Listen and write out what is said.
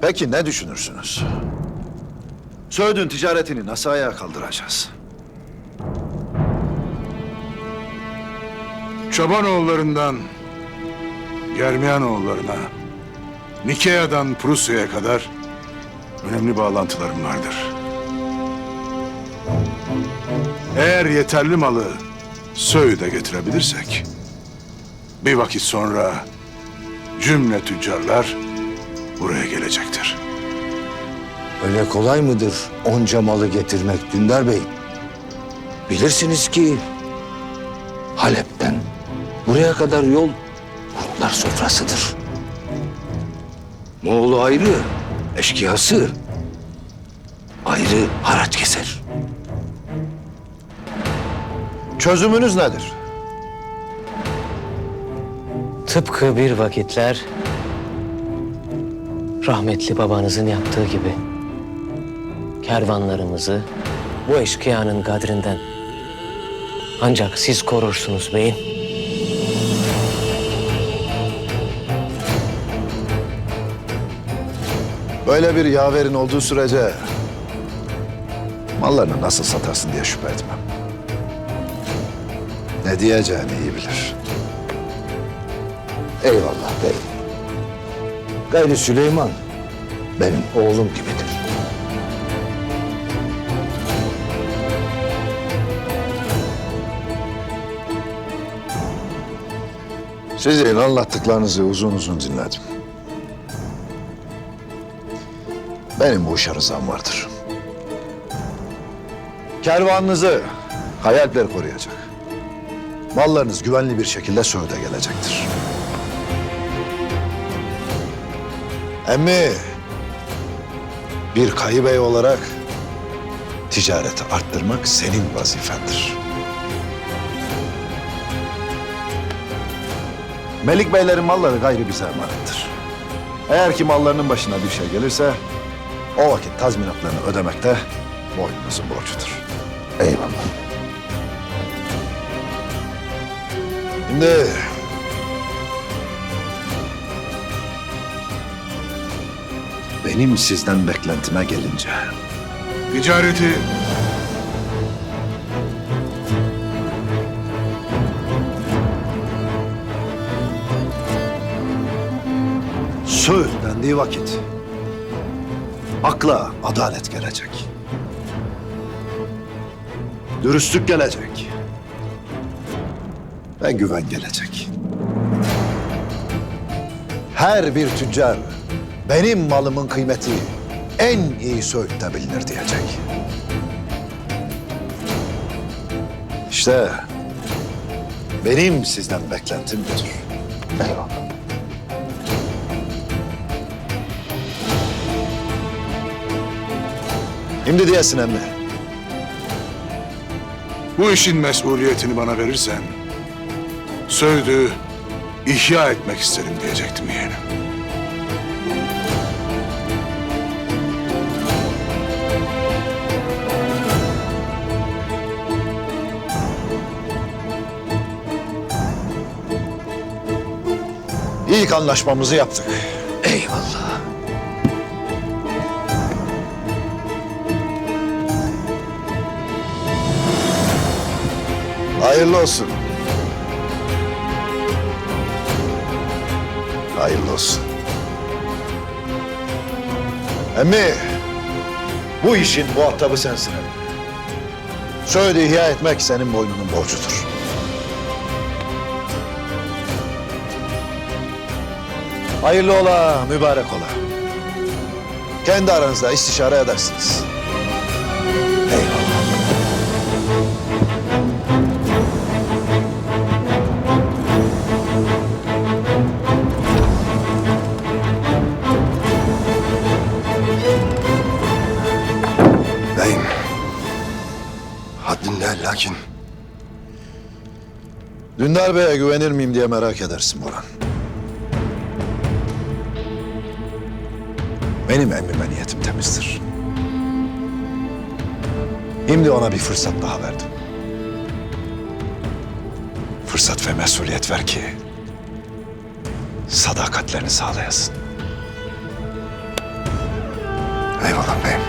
Peki ne düşünürsünüz? Söğüt'ün ticaretini nasıl ayağa kaldıracağız? Çobanoğullarından Germiyanoğullarına, Nikea'dan Prusya'ya kadar önemli bağlantılarım vardır. Eğer yeterli malı Söğüt'e getirebilirsek, bir vakit sonra cümle tüccarlar buraya gelecektir. Öyle kolay mıdır onca malı getirmek Dündar Bey? Bilirsiniz ki Halep'ten buraya kadar yol kurtlar sofrasıdır. Moğolu ayrı, eşkıyası ayrı haraç keser. Çözümünüz nedir? Tıpkı bir vakitler rahmetli babanızın yaptığı gibi kervanlarımızı bu eşkıyanın kadrinden ancak siz korursunuz beyim. Böyle bir yaverin olduğu sürece mallarını nasıl satarsın diye şüphe etmem. Ne diyeceğini iyi bilir. Eyvallah bey. Gayrı Süleyman benim oğlum gibidir. Sizin anlattıklarınızı uzun uzun dinledim. Benim bu işe rızam vardır. Kervanınızı hayalpler koruyacak. Mallarınız güvenli bir şekilde Söğüt'e gelecektir. Emmi, bir kayıbey olarak ticareti arttırmak senin vazifendir. Melik Beylerin malları gayrı bize emanettir. Eğer ki mallarının başına bir şey gelirse o vakit tazminatlarını ödemek de boynunuzun borcudur. Eyvallah. Şimdi benim sizden beklentime gelince Ticareti söz dendiği vakit akla adalet gelecek. Dürüstlük gelecek. Ve güven gelecek. Her bir tüccar benim malımın kıymeti en iyi Söğüt'te bilinir diyecek. İşte benim sizden beklentim budur. Eyvallah. Şimdi diyesin emmi. bu işin mesuliyetini bana verirsen Söğüt'ü ihya etmek isterim diyecektim yeğenim. İlk anlaşmamızı yaptık. Eyvallah. Hayırlı olsun. Hayırlı olsun. Emmi, bu işin muhatabı sensin. Söğüt'ü ihya etmek senin boynunun borcudur. Hayırlı ola, mübarek ola. Kendi aranızda istişare edersiniz. Beyim. Haddinde lakin Dündar Bey'e güvenir miyim diye merak edersin Burhan. Benim emmime niyetim temizdir. Şimdi ona bir fırsat daha verdim. Fırsat ve mesuliyet ver ki sadakatlerini sağlayasın. Eyvallah beyim.